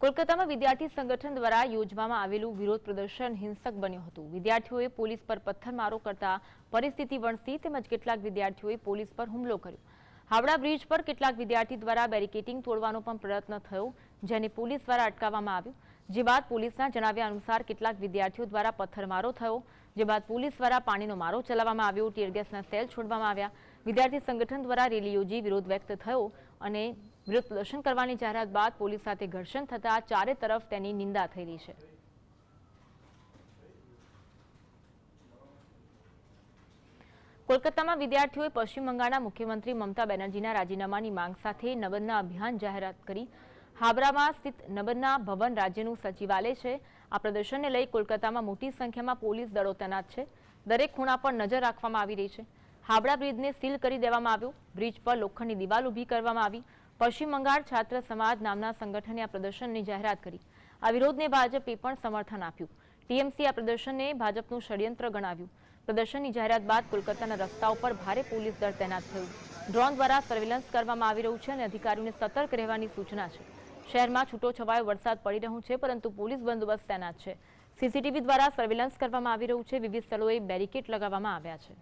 કોલકાતામાં વિદ્યાર્થી સંગઠન દ્વારા યોજવામાં આવેલું વિરોધ પ્રદર્શન હિંસક બન્યું હતું. વિદ્યાર્થીઓએ પોલીસ પર પથ્થરમારો કરતા પરિસ્થિતિ વણસી તેમજ કેટલાક વિદ્યાર્થીઓએ પોલીસ પર હુમલો કર્યો. હાવડા બ્રિજ પર કેટલાક વિદ્યાર્થી દ્વારા બેરિકેટિંગ તોડવાનો પણ પ્રયત્ન થયો, જેને પોલીસ દ્વારા અટકાવવામાં આવ્યો. જે બાદ પોલીસના જણાવ્યા અનુસાર કેટલાક વિદ્યાર્થીઓ દ્વારા પથ્થરમારો થયો, જે બાદ પોલીસ દ્વારા પાણીનો મારો ચલાવવામાં આવ્યો ટીયરગેસના સેલ છોડવામાં આવ્યા. વિદ્યાર્થી સંગઠન દ્વારા રેલી યોજી વિરોધ વ્યક્ત થયો અને વિરોધ પ્રદર્શન કરવાની જાહેરાત બાદ પોલીસ સાથે ઘર્ષણ થતા ચારે તરફ તેની નિંદા થઈ રહી છે. કોલકાતામાં વિદ્યાર્થીઓએ પશ્ચિમ બંગાળના મુખ્યમંત્રી મમતા બેનર્જીના રાજીનામાની માંગ સાથે નબંધના અભિયાન જાહેરાત કરી. હાબરામાં સ્થિત નબંધના ભવન રાજ્યનું સચિવાલય છે. આ પ્રદર્શનને લઈ કોલકાતામાં મોટી સંખ્યામાં પોલીસ દળો તૈનાત છે. દરેક ખૂણા પર નજર રાખવામાં આવી રહી છે. હાવડા બ્રિજને સીલ કરી દેવામાં આવ્યો. બ્રિજ પર લોખંડની દિવાલ ઊભી કરવામાં આવી. પશ્ચિમ બંગાળ છાત્ર સમાજ નામના સંગઠને આ પ્રદર્શનની જાહેરાત કરી. આ વિરોધને ભાજપે પણ સમર્થન આપ્યું. ટીએમસી આ પ્રદર્શનને ભાજપનું ષડયંત્ર ગણાવ્યું. પ્રદર્શનની જાહેરાત બાદ કોલકાતાના રસ્તાઓ પર ભારે પોલીસ દળ તૈનાત થયું. ડ્રોન દ્વારા સર્વેલન્સ કરવામાં આવી રહ્યું છે અને અધિકારીઓને સતર્ક રહેવાની સૂચના છે. શહેરમાં છૂટો છવાયો વરસાદ પડી રહ્યો છે, પરંતુ પોલીસ બંદોબસ્ત તૈનાત છે. સીસીટીવી દ્વારા સર્વેલન્સ કરવામાં આવી રહ્યું છે. વિવિધ સ્થળોએ બેરિકેડ લગાવવામાં આવ્યા છે.